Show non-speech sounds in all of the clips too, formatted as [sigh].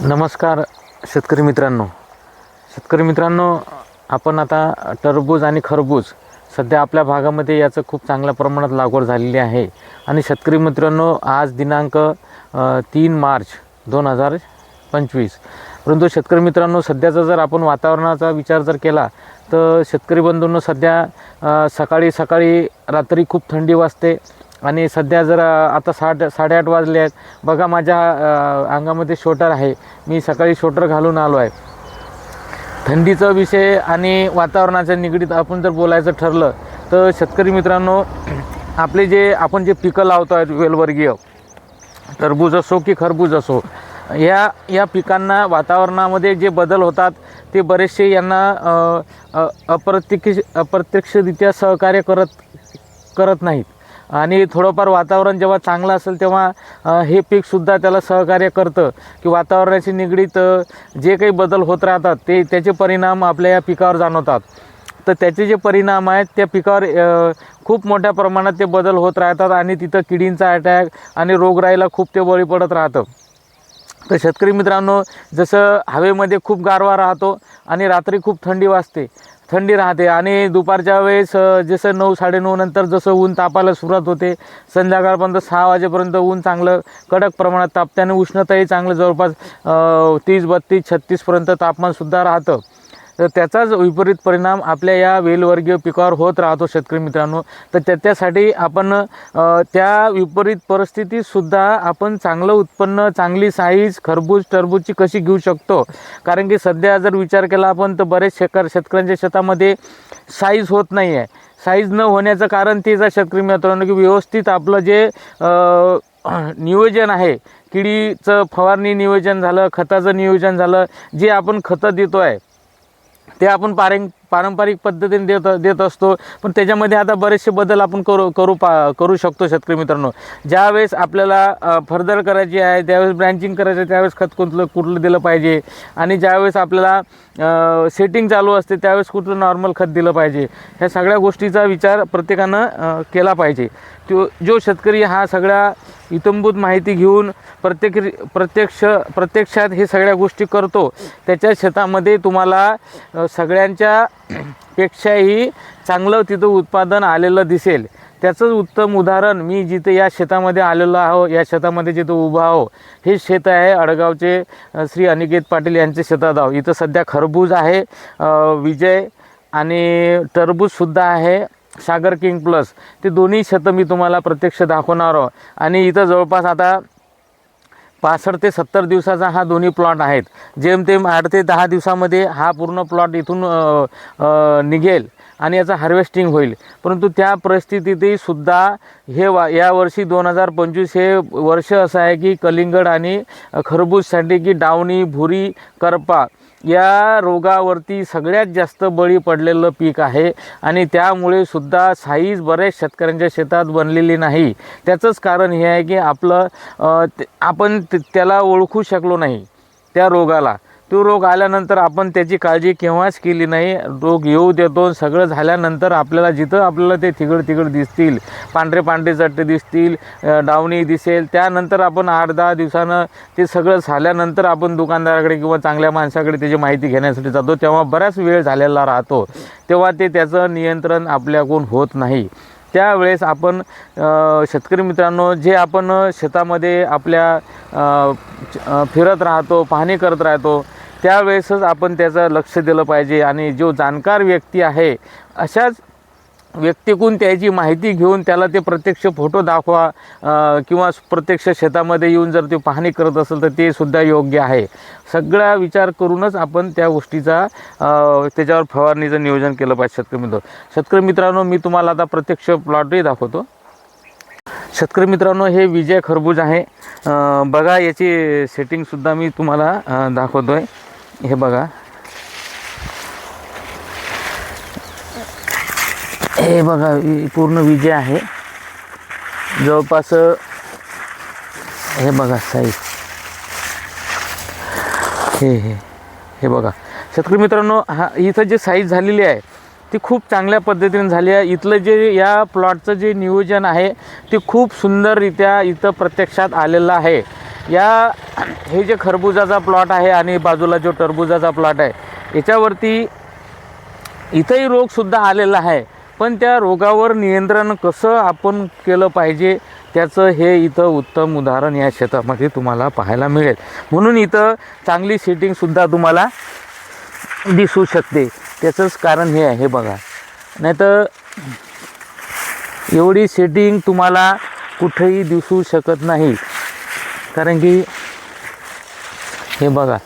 नमस्कार शेतकरी मित्रांनो. शेतकरी मित्रांनो आपण आता टरबूज आणि खरबूज सध्या आपल्या भागामध्ये याचं खूप चांगल्या प्रमाणात लागवड झालेली आहे. आणि शेतकरी मित्रांनो आज दिनांक तीन मार्च दोन हजार पंचवीस. परंतु शेतकरी मित्रांनो सध्याचा जर आपण वातावरणाचा विचार जर केला तर शेतकरी बंधूंनो सध्या सकाळी सकाळी रात्री खूप थंडी वाजते. आणि सध्या जर आता साठ साडेआठ वाजले आहेत. बघा माझ्या अंगामध्ये शोटर आहे. मी सकाळी शोटर घालून आलो आहे. थंडीचा विषय आणि वातावरणाच्या निगडीत आपण जर बोलायचं ठरलं तर शेतकरी मित्रांनो आपले जे आपण जे पिकं लावतो आहेत वेलवर्गीय टरबूज असो की खरबूज असो या या पिकांना वातावरणामध्ये जे बदल होतात ते बरेचसे यांना अप्रत्यक्ष अप्रत्यक्षरित्या सहकार्य करत करत नाहीत. आणि थोडंफार वातावरण जेव्हा चांगलं असेल तेव्हा हे पीकसुद्धा त्याला सहकार्य करतं. की वातावरणाशी निगडीत जे काही बदल होत राहतात ते त्याचे परिणाम आपल्या या पिकावर जाणवतात. तर त्याचे जे परिणाम आहेत त्या पिकावर खूप मोठ्या प्रमाणात ते बदल होत राहतात आणि तिथं किडींचा अटॅक आणि रोगराईला खूप ते बळी पडत राहतं. तर शेतकरी मित्रांनो जसं हवेमध्ये खूप गारवा राहतो आणि रात्री खूप थंडी वाजते थंडी राहते. आणि दुपारच्या वेळेस जसं नऊ साडेनऊ नंतर जसं ऊन तापायला सुरुवात होते संध्याकाळपर्यंत सहा वाजेपर्यंत ऊन चांगलं कडक प्रमाणात तापते आणि उष्णताही चांगलं जवळपास तीस बत्तीस छत्तीसपर्यंत तापमानसुद्धा राहतं. तर त्याचाच विपरीत परिणाम आपल्या या वेलवर्गीय पिकावर होत राहतो शेतकरी मित्रांनो. तर त्याच्यासाठी आपण त्या विपरीत परिस्थितीतसुद्धा आपण चांगलं उत्पन्न चांगली साईज खरबूज टरबूजची कशी घेऊ शकतो? कारण की सध्या जर विचार केला आपण तर बरेच शेकर शेतकऱ्यांच्या शेतामध्ये साईज होत नाही आहे साईज न होण्याचं कारण तेच आहे शेतकरी मित्रांनो की व्यवस्थित आपलं जे नियोजन आहे किडीचं फवारणी नियोजन झालं खताचं नियोजन झालं जे आपण खतं देतो आहे ते आपण पारं पारंपरिक पद्धतीने देत देत असतो. पण त्याच्यामध्ये आता बरेचसे बदल आपण करू करू पा करू शकतो शेतकरी मित्रांनो. ज्यावेळेस आपल्याला फर्दर करायची आहे त्यावेळेस ब्रँचिंग करायचं आहे त्यावेळेस खत कुठलं कुठलं दिलं पाहिजे. आणि ज्यावेळेस आपल्याला सेटिंग चालू असते त्यावेळेस कुठलं नॉर्मल खत दिलं पाहिजे. ह्या सगळ्या गोष्टीचा विचार प्रत्येकानं केला पाहिजे. तो जो शेतकरी हा सगळ्या इतंभूत माहिती घेऊन प्रत्येक प्रत्यक्ष प्रत्यक्षात हे सगळ्या गोष्टी करतो. त्याच्या शेतामध्ये तुम्हाला सगळ्यांच्या [clears throat] पेक्षाही चांगलं तिथं उत्पादन आलेलं दिसेल. त्याचंच उत्तम उदाहरण मी जिथे या शेतामध्ये आलेलो आहो या शेतामध्ये जिथं उभा आहो हे शेत आहे अडगावचे श्री अनिकेत पाटील यांचे शेतात आहो इथं सध्या खरबूज आहे विजय आणि टरबूजसुद्धा आहे. Sagar king plus. ते दोन्ही शतं मी तुम्हाला प्रत्यक्ष दाखवणार आहो आणि इथं जवळपास आता पासष्ट ते सत्तर दिवसाचा हा दोन्ही प्लॉट आहेत. जेमतेम आठ ते दहा दिवसामध्ये हा पूर्ण प्लॉट इथून निघेल आणि याचं हार्वेस्टिंग होईल. परंतु त्या परिस्थितीतही सुद्धा हे वा यावर्षी दोन हजार पंचवीस हे वर्ष असं आहे की कलिंगड आणि खरबूजसाठी की डावणी भुरी करपा या रोगावरती सगळ्यात जास्त बळी पडलेलं पीक आहे आणि त्यामुळे सुद्धा साईज बऱ्याच शेतकऱ्यांच्या शेतात बनलेली नाही. त्याचंच कारण हे आहे की आपलं आपण त्याला ओळखू शकलो नाही त्या रोगाला. तो रोग आल्यानंतर आपण त्याची काळजी केव्हाच केली नाही. रोग येऊ देतो. सगळं झाल्यानंतर आपल्याला जिथं आपल्याला ते तिघड तिघड दिसतील. पांढरे पांढरे चट्टे दिसतील डावणी दिसेल. त्यानंतर आपण आठ दहा दिवसानं ते सगळं झाल्यानंतर आपण दुकानदाराकडे किंवा चांगल्या माणसाकडे त्याची माहिती घेण्यासाठी जातो. तेव्हा बराच वेळ झालेला राहतो. तेव्हा ते त्याचं नियंत्रण आपल्याकडून होत नाही. त्यावेळेस आपण शेतकरी मित्रांनो जे आपण शेतामध्ये आपल्या फिरत राहतो पाहणी करत राहतो त्यावेळेसच आपण त्याचं लक्ष दिलं पाहिजे. आणि जो जाणकार व्यक्ती आहे अशाच व्यक्तीकडून त्याची माहिती घेऊन त्याला ते प्रत्यक्ष फोटो दाखवा किंवा प्रत्यक्ष शेतामध्ये येऊन जर ते पाहणी करत असेल तर ते सुद्धा योग्य आहे. सगळा विचार करूनच आपण त्या गोष्टीचा त्याच्यावर फवारणीचं नियोजन केलं पाहिजे शेतकरी मित्र. शेतकरी मित्रांनो मी तुम्हाला आता प्रत्यक्ष प्लॉटही दाखवतो. शेतकरी मित्रांनो हे विजय खरबूज आहे. बघा याची सेटिंगसुद्धा मी तुम्हाला दाखवतो आहे हे बघा. हे बघा ही पूर्ण विजय आहे. जवळपास हे बघा साईज हे हे हे बघा. शेतकरी मित्रांनो हा इथं जे साईज झालेली आहे ती खूप चांगल्या पद्धतीने झाली आहे. इथलं जे या प्लॉटचं जे नियोजन आहे ते खूप सुंदररित्या इथं प्रत्यक्षात आलेलं आहे. या हे जे खरबुजाचा प्लॉट आहे आणि बाजूला जो टरबुजाचा प्लॉट आहे याच्यावरती इथंही रोगसुद्धा आलेला आहे. पण त्या रोगावर नियंत्रण कसं आपण केलं पाहिजे त्याचं हे इथं उत्तम उदाहरण या शेतामध्ये तुम्हाला पाहायला मिळेल. म्हणून इथं चांगली सेटिंगसुद्धा तुम्हाला दिसू शकते. त्याचंच कारण हे आहे हे बघा. नाही तर एवढी सेटिंग तुम्हाला कुठेही दिसू शकत नाही. कारण की हे बघा.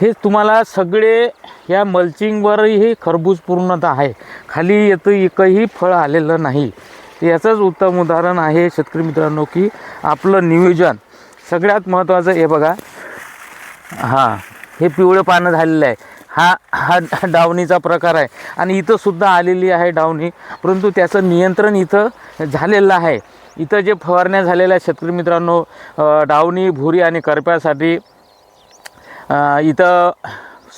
हे तुम्हाला सगळे या मल्चिंगवरही खरबूज पूर्णतः आहे. खाली येतं एकही फळ आलेलं नाही. याचंच उत्तम उदाहरण आहे शेतकरी मित्रांनो की आपलं नियोजन. सगळ्यात महत्त्वाचं हे बघा. हां हे पिवळं पानं झालेलं आहे. हा हा डावणीचा प्रकार आहे. आणि इथंसुद्धा आलेली आहे डावणी. परंतु त्याचं नियंत्रण इथं झालेलं आहे. इथं जे फवारण्या झालेल्या आहेत शेतकरी मित्रांनो डावणी भुरी आणि करप्यासाठी इथं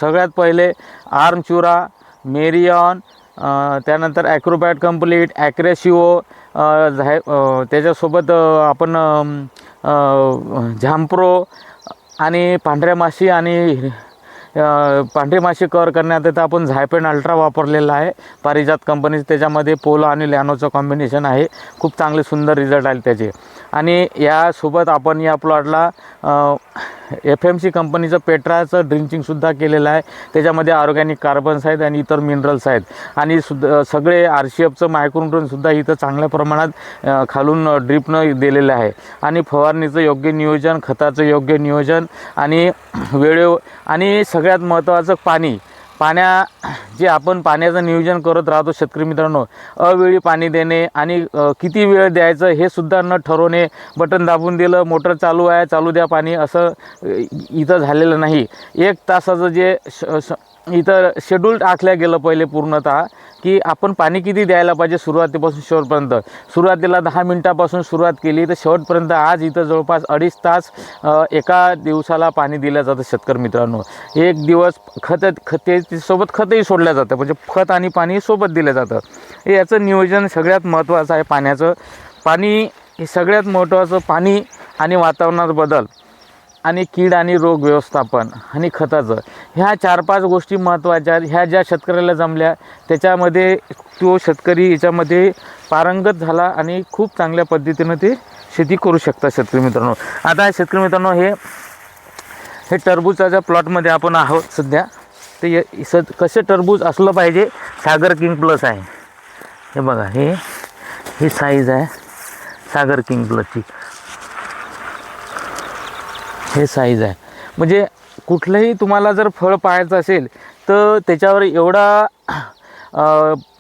सगळ्यात पहिले आर्मचुरा मेरियॉन त्यानंतर ॲक्रोबॅट कंप्लीट ॲक्रेशिओ झाय त्याच्यासोबत आपण झाम्प्रो झांप्रो आणि पांढऱ्या माशी आणि पांढरी माशी कवर करण्यात येतं. आपण झायपेन अल्ट्रा वापरलेला आहे. पारिजात कंपनीचं त्याच्यामध्ये पोलो आणि लॅनोचं कॉम्बिनेशन आहे. खूप चांगले सुंदर रिझल्ट आले त्याचे. आणि यासोबत आपण या प्लॉटला एफ एम सी कंपनीचं पेट्राचं ड्रिंचिंगसुद्धा केलेलं आहे. त्याच्यामध्ये ऑर्गॅनिक कार्बन्स आहेत आणि इतर मिनरल्स आहेत. आणि सुद्धा सगळे आर सी एफचं मायक्रोन्ड्रोनसुद्धा इथं चांगल्या प्रमाणात खालून ड्रिपनं दिलेलं आहे. आणि फवारणीचं योग्य नियोजन खताचं योग्य नियोजन आणि वेळेव आणि सगळ्यात महत्त्वाचं पाणी. पाण्या जे आपण पाण्याचं नियोजन करत राहतो शेतकरी मित्रांनो अवेळी पाणी देणे आणि किती वेळ द्यायचं हे सुद्धा न ठरवणे बटन दाबून दिलं मोटर चालू आहे चालू द्या पाणी असं इथं झालेलं नाही. एक तासाचं जे श श इथं शेड्यूल आखल्या गेलं पहिले पूर्णतः की आपण पाणी किती द्यायला पाहिजे सुरुवातीपासून शेवटपर्यंत. सुरुवातीला दहा मिनटापासून सुरुवात केली तर शेवटपर्यंत आज इथं जवळपास अडीच तास एका दिवसाला पाणी दिलं जातं शेतकरी मित्रांनो. एक दिवस खत खते सोबत खतही सोडलं जातं म्हणजे खत आणि पाणी सोबत दिलं जातं. याचं नियोजन सगळ्यात महत्त्वाचं आहे पाण्याचं. पाणी हे सगळ्यात महत्त्वाचं पाणी आणि वातावरणात बदल. आणि कीड आणि रोग व्यवस्थापन आणि खताचं. ह्या चार पाच गोष्टी महत्त्वाच्या ह्या ज्या शेतकऱ्याला जमल्या त्याच्यामध्ये तो शेतकरी याच्यामध्ये पारंगत झाला आणि खूप चांगल्या पद्धतीनं ते शेती करू शकतात शेतकरी मित्रांनो. आता शेतकरी मित्रांनो हे हे टरबूजाच्या प्लॉटमध्ये आपण आहोत सध्या ते य- स कसे टरबूज असलं पाहिजे सागर किंग प्लस आहे. हे बघा हे ही साईज आहे सागर किंग प्लसची. हे साईज आहे. म्हणजे कुठलंही तुम्हाला जर फळ पाहायचं असेल तर त्याच्यावर एवढा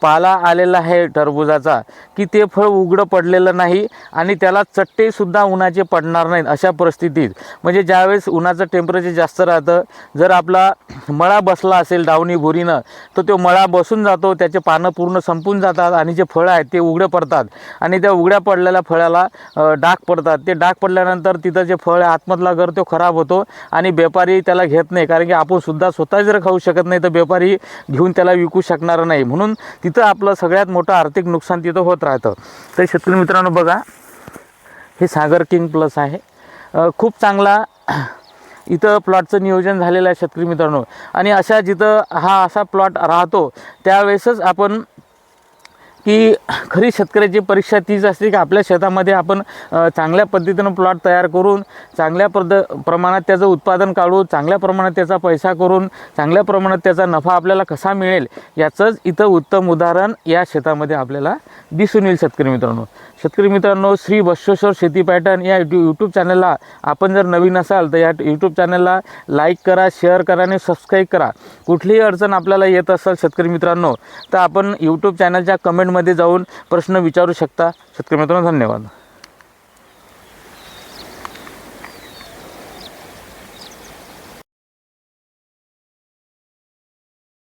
पाला आलेला आहे टरबुजाचा की ते फळ उघडं पडलेलं नाही आणि त्याला चट्टेसुद्धा उन्हाचे पडणार नाहीत अशा परिस्थितीत. म्हणजे ज्यावेळेस उन्हाचं टेम्परेचर जास्त राहतं जर आपला मळा बसला असेल डावणी भुरीनं तर तो मळा बसून जातो त्याचे पानं पूर्ण संपून जातात आणि जे फळं आहेत ते उघडे पडतात. आणि त्या उघड्या पडलेल्या फळाला डाग पडतात. ते डाग पडल्यानंतर तिथं जे फळ आहे आतमधला घर तो खराब होतो आणि व्यापारी त्याला घेत नाही कारण की आपण सुद्धा स्वतः जर खाऊ शकत नाही तर व्यापारी घेऊन त्याला विकू शकणार नाही. म्हणून तिथं आपलं सगळ्यात मोठं आर्थिक नुकसान तिथं होत राहतं. तर शेतकरी मित्रांनो बघा हे सागर किंग प्लस आहे. खूप चांगला [clears throat] इथं प्लॉटचं नियोजन झालेलं आहे शेतकरी मित्रांनो. आणि अशा जिथं हा असा प्लॉट राहतो त्यावेळेसच आपण की खरी शेतकऱ्याची परीक्षा तीच असते की आपल्या शेतामध्ये आपण चांगल्या पद्धतीनं प्लॉट तयार करून चांगल्या पद प्रमाणात त्याचं उत्पादन काढू चांगल्या प्रमाणात त्याचा पैसा करून चांगल्या प्रमाणात त्याचा नफा आपल्याला कसा मिळेल याचंच इथं उत्तम उदाहरण या शेतामध्ये आपल्याला दिसून येईल शेतकरी मित्रांनो. शेतकरी मित्रांनो श्री बश्वेश्वर शेती पॅटर्न या यू यूट्यूब चॅनलला आपण जर नवीन असाल तर या यूट्यूब चॅनलला लाईक करा शेअर करा आणि सबस्क्राईब करा. कुठलीही अडचण आपल्याला येत असेल शेतकरी मित्रांनो तर आपण यूट्यूब चॅनलच्या कमेंटमध्ये जाऊन प्रश्न विचारू शकता. शेतकरी मित्रांनो धन्यवाद.